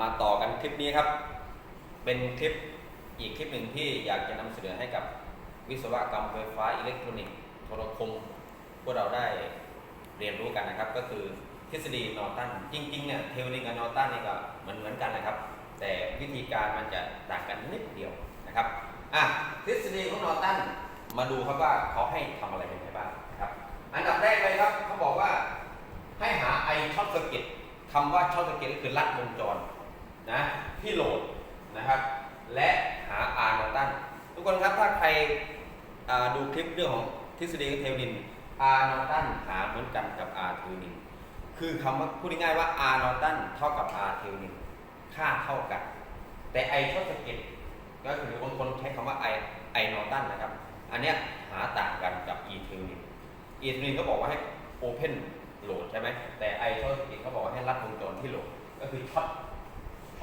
มาต่อกันคลิปนี้ครับ เป็นคลิปอีกคลิปหนึ่งที่อยากจะนำเสนอให้กับวิศวกรรมไฟฟ้าอิเล็กทรอนิกส์โทรคม พวกเราได้เรียนรู้กันนะครับ ก็คือทฤษฎีนอร์ตันจริงๆเนี่ยเทโอรีกับนอร์ตันนี่ก็เหมือนเหมือนกันนะครับ แต่วิธีการมันจะต่างกันนิดเดียวนะครับอะทฤษฎีของนอร์ตันมาดูครับว่าเขาให้ทำอะไรยังไงบ้างนะครับ อันดับแรกเลยครับเขาบอกว่าให้หาไอช็อตสกิตคำว่าช็อตสกิตก็คือลัดวงจร นะที่โหลดนะครับ และหา R นอตันทุกคนครับถ้าใครดูคลิปเรื่องของทฤษฎีเทลนิน R นอตันหาเหมือนกันกับ R เทลนินคือคำว่าพูดง่ายๆว่า R นอตันเท่ากับ R เทลนินค่าเท่ากัน แต่ไอช็อตสกิตก็คือบางคนใช้คำว่า I I นอตันนะครับ อันเนี้ยหาต่างกันกับ E เทลนินอีทรีนเขาบอกว่าให้ Open โหลดใช่ไหมแต่ไอโซอีกเขาบอกว่าให้รัดวงจรที่โหลดก็คือช็อต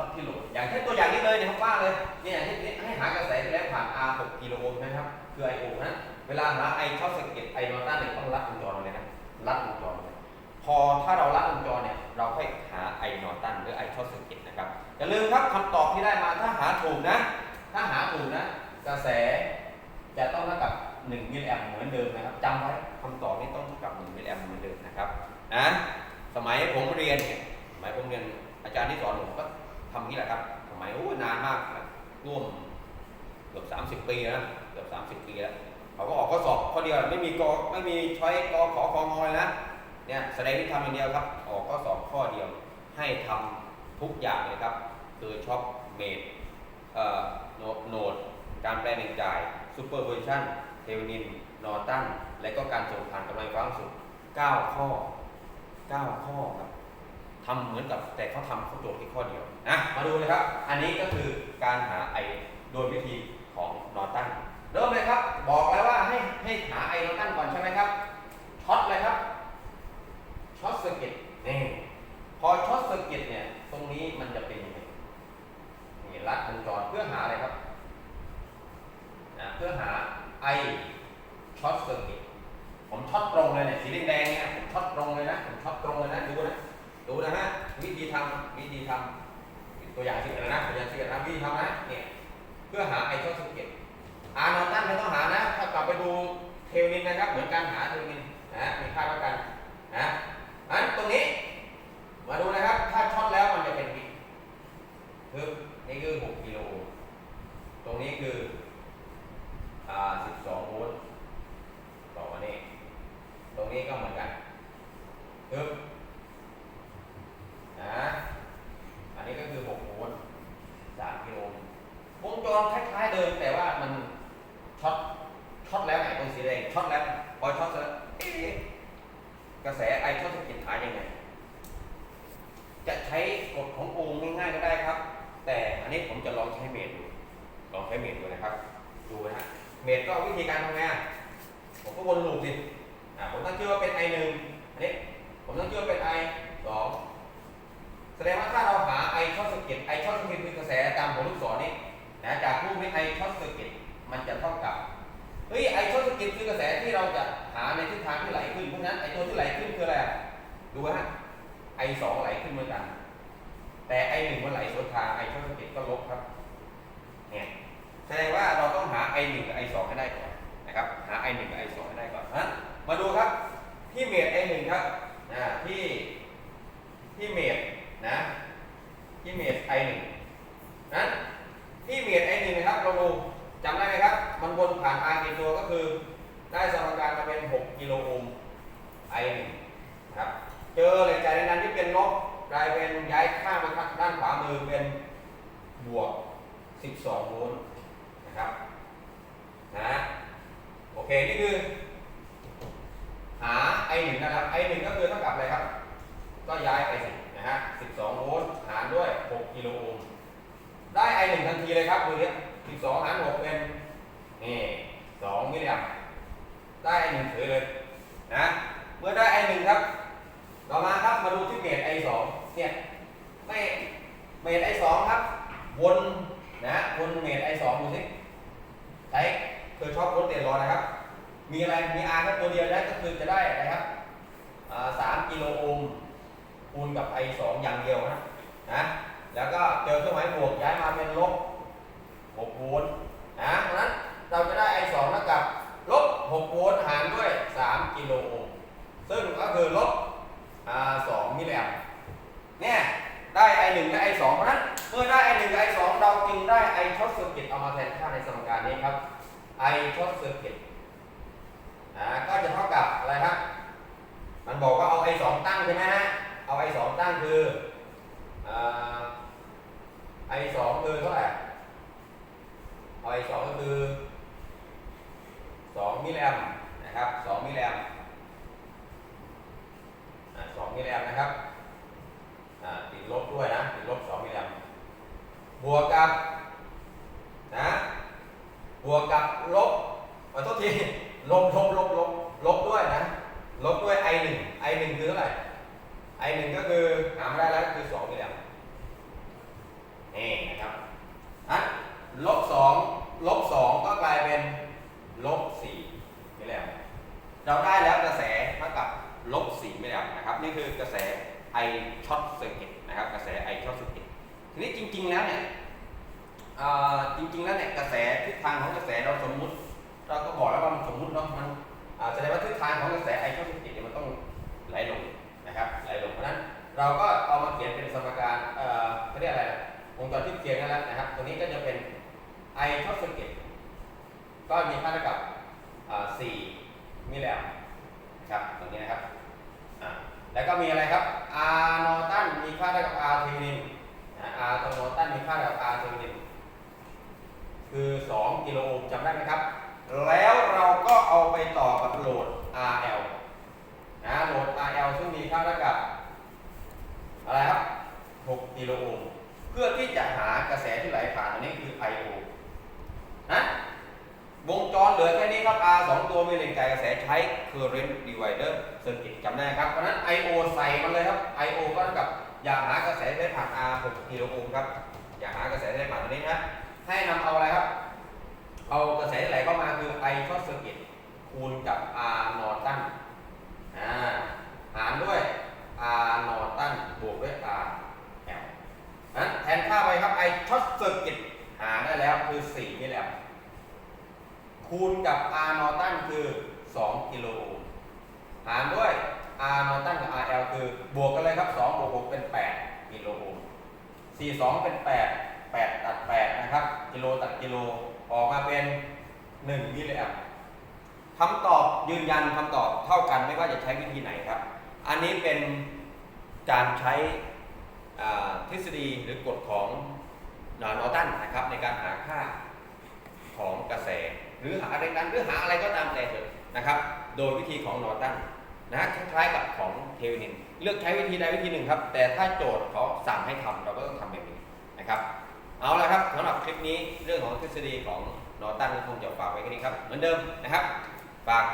ช็อตที่โหลด อย่างเช่นตัวอย่างนี้เลยเนี่ยเขาว่าเลยเนี่ยให้ให้หากระแสไปแล้วผ่าน R 6กิโลโอห์มนะครับ คือ I/O นะเวลาหาไอช็อตสเก็ตไอนอต้าเนี่ยต้องรัดวงจรเลยนะรัดวงจรเลยพอถ้าเรารัดวงจรเนี่ยเราค่อยหาไอนอตันหรือไอช็อตสเก็ตนะครับอย่าลืมครับคำตอบที่ได้มาถ้าหาถูกนะ ถ้าหาถูกนะ กระแสจะต้องเท่ากับ 1 มิลลิแอมเหมือนเดิมนะครับจำไว้คำตอบนี้ต้องเท่ากับ 1 มิลลิแอมเหมือนเดิมนะครับนะสมัยผมเรียนเนี่ยสมัยผมเรียนอาจารย์ที่สอนผมก็ ทำอย่างนี้แหละครับสมัยโอ้นานมากนะร่วมเกือบ30ปีนะเกือบ30ปีแล้วเขาก็ออกข้อสอบข้อเดียวไม่มีกอไม่มีช้อยกอขอคองอเลยนะเนี่ยแสดงที่ทำอย่างเดียวครับ ออกข้อสอบข้อเดียวให้ทำทุกอย่างเลยครับ คือช็อปเมดเอ่อโนโนดการแปลงจ่ายซูเปอร์โพซิชันเทวนิน นอร์ตัน และก็การส่งผ่านกำลังไฟฟ้าสูง9ข้อ 9 ข้อครับ ทำเหมือนกับแต่เขาทำเขาโจทย์ที่ข้อเดียวนะมาดูเลยครับ อันนี้ก็คือการหาไอโดยวิธีของนอร์ตันเริ่มเลยครับ บอกแล้วว่าให้ให้หาไอนอร์ตันก่อนใช่ไหมครับช็อตเลยครับช็อตเซอร์กิตนี่พอช็อตเซอร์กิตเนี่ยตรงนี้มันจะเป็นยังไงนี่รัดวงจรเพื่อหาอะไรครับนะเพื่อหา I ช็อตเซอร์กิตผมช็อตตรงเลยเนี่ยสีแดงๆเนี่ยผมช็อตตรงเลยนะผมช็อตตรงเลยนะดูนะ ดูนะฮะวิธีทำวิธีทำตัวอย่างที่เกิดนะตัวอย่างที่เกิดนะวิธีทำนะเนี่ยเพื่อหา I ช็อตเซอร์กิตอานอตันไม่ต้องหานะถ้ากลับไปดูเทลนินนะครับ เหมือนการหาเทลนินนะมีค่าเท่ากันนะอันตรงนี้มาดูนะครับ ถ้าช็อตแล้วมันจะเป็นกี่คือนี่คือ 6 กิโล ตรงนี้คืออ่า12โวลต์ต่อมานี่ตรงนี้ก็เหมือนกันปึ๊บนะ อันนี้ก็คือ 6 โวลต์3กิโลโอห์มวงจรคล้ายๆเดิมแต่ว่ามันช็อต ช็อตแล้วไงตรงสีแดงช็อตแล้ว พอช็อตแล้วเอ๊ะกระแส ไอช็อตสกิดหายยังไง จะใช้กฎของโอห์ง่ายๆก็ได้ครับ แต่อันนี้ผมจะลองใช้เมดดูลองใช้เมดดูนะครับ ดูนะฮะเมดก็วิธีการทำไงานผมก็วนลูปสิอ่าผมตั้งชื่อว่าเป็น i หนึ่งอันนี้ผมตั้งชื่อว่าเป็น สองไหลขึ้นเหมือนกัน แต่ i หนึ่งมันไหลสวนทาง i ช็องสกิตก็ลบครับ เนี่ยแสดงว่าเราต้องหา i 1กับไอสองให้ได้ก่อนนะครับ หา i 1กับไอสองให้ได้ก่อนนะมาดูครับที่เมตร i 1ครับนะที่ที่เมตรนะที่เมตร i 1นั้นที่เมตร i 1นะครับ เราดูจำได้ไหมครับ มันวนผ่าน r กี่ตัวก็คือ ได้สมการมาเป็น 6 กิโลโอห์ม i 1นะครับ เจอเหล็กใจในนั้นที่เป็นลบกลายเป็นย้ายข้างมา มือเป็นบวก 12 โวลต์นะครับนะโอเค นี่คือ หา i 1 นะครับ i 1 ก็คือเท่ากับอะไรครับ ก็ย้ายไปสินะฮะ 12 โวลต์หารด้วย 6 กิโลโอห์มได้ i 1 ทันทีเลยครับดูนี่ย12 หาร 6 เป็นนี่2มิลลิแอมป์ได้ i 1 เฉยเลยนะเมื่อได้ i 1 ครับ ต่อมาครับมาดูที่เมตร i 2 เนี่ยไม่ เมตร i 2ครับ วนนะวนเมตร i 2ดูสิใช้คือชอบรถเตียนรอนะครับ มีอะไร มีอาร์แค่ตัวเดียวได้ก็คือจะได้อะไรครับอ่ามกิโลโอห์มคูณกับไอสองอย่างเดียวนะนะ แล้วก็เจอเครื่องหมายบวกย้ายมาเป็นลบ6โวลต์นะเพราะฉะนั้นเราจะได้ I 2เท่ากับลบ6โวลต์หารด้วย 3 กิโลโอห์มซึ่งก็คือลบอ่า2มิลลิแอมป์เนี่ยได้ I 1และ I 2เพราะฉะนั้นเมื่อได้ I 1กับ I 2เราจึงได้ I ช็อตเซอร์กิตเอามาแทนค่าใน สมการนี้ครับ I ช็อตเซอร์กิตอ่าก็จะเท่ากับอะไรครับ มันบอกว่าเอา I 2ตั้งใช่ไหมฮะ เอา I 2ตั้งคืออ่า I 2คือเท่าไหร่เอา I 2ก็คือ2มิลลิแอมนะครับ2มิลลิแอมป์อ่า2มิลลิแอมนะครับอ่าติดลบด้วยนะ ติดลบ2มิลลิแอมบวกกับ บวกกับลบขอโทษทีลบลบลบลบลบด้วยนะ ลบด้วย i 1 i 1คือเท่าไหร่ i 1ก็คือหามาได้แล้วก็คือ2มิลลิแอมป์นี่นะครับอะลบ2ลบ2ก็กลายเป็นลบ4มิลลิแอมป์เราได้แล้วกระแสเท่ากับลบ4มิลลิแอมป์นะครับ นี่คือกระแส I ช็อตเซอร์กิตนะครับ กระแส I ช็อตเซอร์กิตทีนี้จริง ๆ แล้วเนี่ย จริงๆแล้วเนี่ยกระแสทิศทางของกระแสเราสมมุติ เราก็บอกแล้วว่ามันสมมุติเนาะมันแสดงว่าทิศทางของกระแสไอช่องฟิสิกเนี่ยมันต้องไหลลงนะครับไหลลงเพราะฉะนั้นเราก็เอามาเขียนเป็นสมการเอ่อเขาเรียกอะไรนะวงจรที่เขียนนั่นแหละนะครับตัวนี้ก็จะเป็นไอช่องฟิสิกก็มีค่าเท่ากับอ่า4มิลลิแอมป์นะครับตรงนี้นะครับแล้วก็มีอะไรครับ R นอตันมีค่าเท่ากับ R เทมินนะ R ตัวนอตันมีค่าเท่ากับ R เทมิน คือ 2 กิโลโอห์มจำได้ไหมครับ แล้วเราก็เอาไปต่อกับโหลด RL นะโหลด RL ซึ่งมีค่าเท่ากับอะไรครับ 6 กิโลโอห์มเพื่อที่จะหากระแสที่ไหลผ่านอันนี้คือ I/O นะวงจรเหลือแค่นี้ครับ R 2ตัวมีแหล่งจ่ายกระแสใช้ current divider circuit จำได้ครับ เพราะนั้น I/O ใส่มันเลยครับ I/O ก็เท่ากับอยากหากระแสไหลผ่าน R 6กิโลโอห์มครับ อยากหากระแสไหลผ่านตัวนี้นะ ให้นำเอาอะไรครับ เอากระแสไหลเข้ามาคือ I ช็อตเซอร์กิตคูณกับ R นอร์ตันหารด้วย R นอร์ตันบวกด้วย R L นั้นแทนค่าไปครับ I ช็อตเซอร์กิตหารได้แล้วคือ 4 มิลลิแอมคูณกับ R นอร์ตันคือ 2 กิโลโอห์มหารด้วย R นอร์ตันกับ R L คือบวกกันเลยครับ 2 บวก 6 เป็น 8 กิโลโอห์ม4 2 เป็น 8 8 ตัด 8 นะครับ กิโลตัดกิโล ออกมาเป็น 1มิลลิแอมป์คำตอบยืนยันคำตอบเท่ากันไม่ว่าจะใช้วิธีไหนครับ อันนี้เป็นการใช้ทฤษฎีหรือกฎของนอร์ตันนะครับในการหาค่าของกระแส หรือหาแรงดันหรือหาอะไรก็ตามแต่เถอะนะครับ โดยวิธีของนอร์ตันนะคล้ายๆกับของเทวินิน เลือกใช้วิธีใดวิธีหนึ่งครับ แต่ถ้าโจทย์เขาสั่งให้ทำเราก็ต้องทำแบบนี้นะครับ นี้เรื่องของทฤษฎีของนอตันก็คงจะฝากไว้แค่นี้ครับเหมือนเดิมนะครับฝาก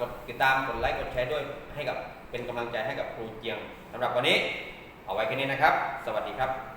กดติดตามกดไลค์กดแชร์ด้วยให้กับเป็นกำลังใจให้กับครูเจียงสำหรับวันนี้ เอาไว้แค่นี้นะครับ สวัสดีครับ